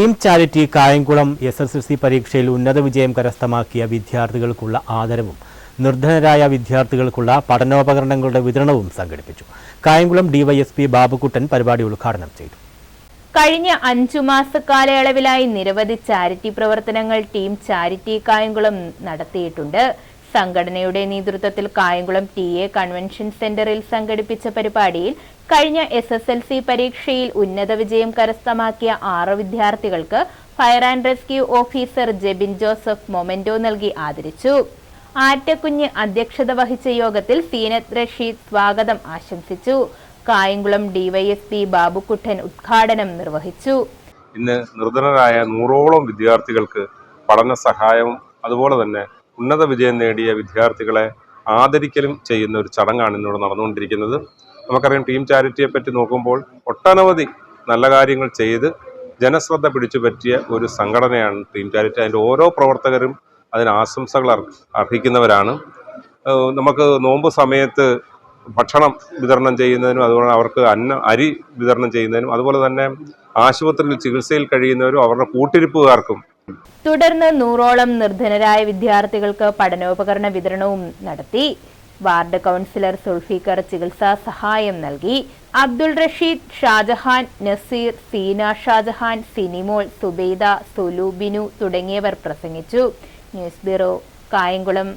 Team charity Kayamkulam S S L C പരീക്ഷയിൽ ഉന്നത വിജയം കരസ്ഥമാക്കിയ വിദ്യാർത്ഥികൾക്കുള്ള ആദരവും നിർധനരായ വിദ്യാർത്ഥികൾക്കുള്ള പഠനോപകരണങ്ങളുടെ വിതരണവും സംഘടിപ്പിച്ചു. കായംകുളം ഡിവൈഎസ്പി ബാബുക്കുട്ടൻ പരിപാടി ഉദ്ഘാടനം ചെയ്തു. കഴിഞ്ഞ അഞ്ചു മാസ കാലയളവിലായി നിരവധി ചാരിറ്റി പ്രവർത്തനങ്ങൾ ടീം ചാരിറ്റി കായംകുളം നടത്തിയിട്ടുണ്ട്. സംഘടനയുടെ നേതൃത്വത്തിൽ കായംകുളം ടി എ കൺവെൻഷൻ സെന്ററിൽ സംഘടിപ്പിച്ച പരിപാടിയിൽ കഴിഞ്ഞ എസ് എസ് എൽ സി പരീക്ഷയിൽ ഉന്നത വിജയം കരസ്ഥമാക്കിയ ആറ് വിദ്യാർത്ഥികൾക്ക് fire and rescue officer Jebin Joseph memento നൽകി ആദരിച്ചു. ആറ്റക്കുഞ്ഞ് അധ്യക്ഷത വഹിച്ച യോഗത്തിൽ സീനത്ത് റഷീദ് സ്വാഗതം ആശംസിച്ചു. കായംകുളം ഡിവൈഎസ്പി ബാബുക്കുട്ടൻ ഉദ്ഘാടനം നിർവഹിച്ചു. ഇന്ന് നിർധനരായ നൂറോളം വിദ്യാർത്ഥികൾക്ക് പഠന സഹായവും അതുപോലെ തന്നെ ഉന്നത വിജയം നേടിയ വിദ്യാർത്ഥികളെ ആദരിക്കലും ചെയ്യുന്ന ഒരു ചടങ്ങാണ് ഇന്നിവിടെ നടന്നുകൊണ്ടിരിക്കുന്നത്. നമുക്കറിയാം ടീം ചാരിറ്റിയെ പറ്റി നോക്കുമ്പോൾ ഒട്ടനവധി നല്ല കാര്യങ്ങൾ ചെയ്ത് ജനശ്രദ്ധ പിടിച്ചു പറ്റിയ ഒരു സംഘടനയാണ് ടീം ചാരിറ്റി. അതിന്റെ ഓരോ പ്രവർത്തകരും അതിന് ആശംസകൾ അർഹ- അർഹിക്കുന്നവരാണ്. നമുക്ക് നോമ്പ് സമയത്ത് ഭക്ഷണം വിതരണം ചെയ്യുന്നതിനും അതുപോലെ അവർക്ക് അന്ന അരി വിതരണം ചെയ്യുന്നതിനും അതുപോലെ തന്നെ ആശുപത്രിയിൽ ചികിത്സയിൽ കഴിയുന്നവരും അവരുടെ കൂട്ടിരിപ്പുകാർക്കും തുടർന്ന് നൂറോളം നിർധനരായ വിദ്യാർത്ഥികൾക്ക് പഠനോപകരണ വിതരണവും നടത്തി. വാർഡ് കൗൺസിലർ സുൽഫീഖർ ചികിത്സാ സഹായം നൽകി. അബ്ദുൾ റഷീദ് ഷാജഹാൻ നസീർ സീന ഷാജഹാൻ സിനിമോൾ സുബൈദ സുലു ബിനു തുടങ്ങിയവർ പ്രസംഗിച്ചു. News bureau Kayamkulam.